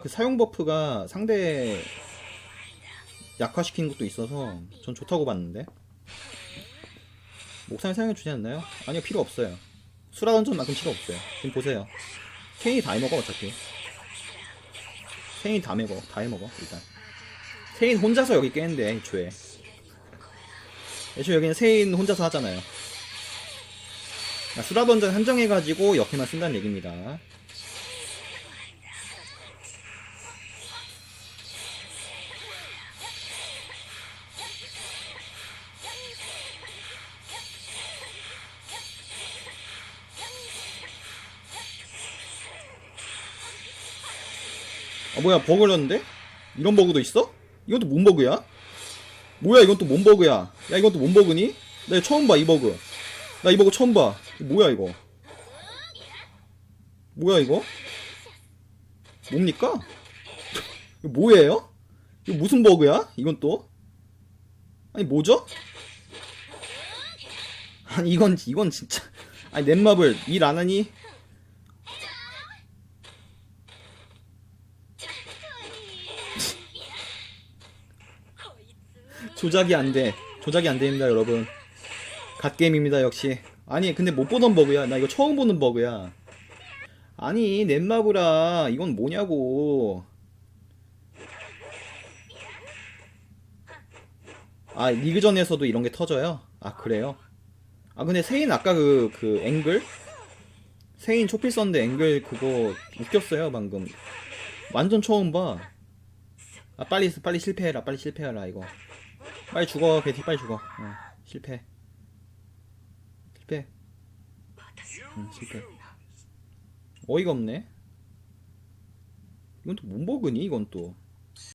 그 사용 버프가 상대 약화시키는 것도 있어서 전 좋다고 봤는데. 목상에 사용해 주지 않나요? 아니요 필요 없어요. 수라 던전만큼 필요 없어요. 지금 보세요. 케인이 다 해먹어 어차피. 케인이 다 해먹어 다 해먹어 일단. 세인 혼자서 여기 깨는데 애초에. 애초에 여기는 세인 혼자서 하잖아요. 아, 수라 던전 한정해가지고 역해만 쓴다는 얘기입니다 아 뭐야 버그 걸렸는데? 이런 버그도 있어? 또뭔 버그야? 뭐야 이건 또 뭔 버그야? 야 이건 또뭔 버그니? 나 처음 봐 이 버그 나 이 버그 처음 봐 뭐야 이거 뭐야 이거? 뭡니까? 이거 뭐예요? 이거 무슨 버그야? 이건 또? 아니 뭐죠? 아니 이건 이건 진짜 아니 넷마블 일 안 하니? 조작이 안 돼. 조작이 안 됩니다, 여러분. 갓게임입니다, 역시. 아니, 근데 못 보던 버그야. 나 이거 처음 보는 버그야. 아니, 넷마블아. 이건 뭐냐고. 아, 리그전에서도 이런 게 터져요? 아, 그래요? 아, 근데 세인 아까 그, 그, 앵글? 세인 초필 썼는데 앵글 그거 웃겼어요, 방금. 완전 처음 봐. 아, 빨리, 빨리 실패해라, 빨리 실패해라, 이거. 빨리 죽어 베티 빨리 죽어. 어, 실패. 실패. 응, 실패. 어이가 없네. 이건 또뭔 버그니 이건 또